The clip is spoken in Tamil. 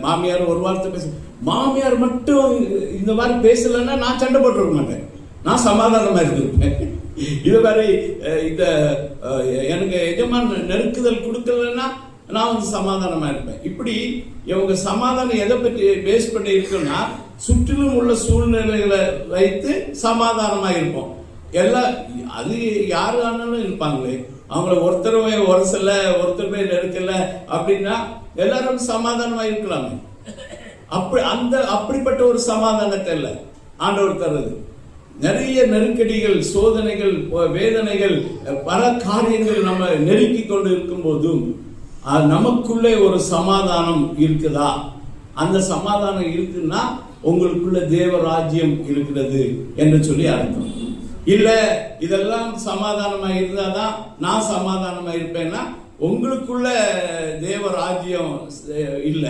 மாமியார் ஒரு வார்த்தை பேச. மாமியார் மட்டும் இந்த மாதிரி பேசலைன்னா நான் சண்டை போட்டுருக்க மாட்டேன். நான் சமாதானமா இருந்திருப்பேன். இது மாதிரி இந்த எனக்கு எஜமான நெருக்குதல் கொடுக்கலன்னா நான் வந்து சமாதானமா இருப்பேன். இப்படி இவங்க சமாதானம் எதை பற்றி பேஸ் பண்ணி இருக்குன்னா சுற்றிலும் உள்ள சூழ்நிலைகளை வைத்து சமாதானமா இருப்போம். எல்லா அது யாரு ஆனாலும் இருப்பாங்களே. அவங்கள ஒருத்தருமே உரசல போய் நெருக்கல அப்படின்னா எல்லாரும் சமாதானமா இருக்கலாமே. அப்படி அந்த அப்படிப்பட்ட ஒரு சமாதானத்தை இல்லை. ஆண்டவர் தருது. நிறைய நெருக்கடிகள் சோதனைகள் வேதனைகள் பல காரியங்கள் நம்ம நெருக்கி கொண்டு இருக்கும் போதும் அது நமக்குள்ளே ஒரு சமாதானம் இருக்குதா? அந்த சமாதானம் இருக்குன்னா உங்களுக்குள்ள தேவ ராஜ்யம் இருக்கிறது என்று சொல்லி அர்த்தம். இல்ல இதெல்லாம் சமாதானமா இருந்தாதான் நான் சமாதானமா இருப்பேன்னா உங்களுக்குள்ள தேவ ராஜ்யம் இல்ல.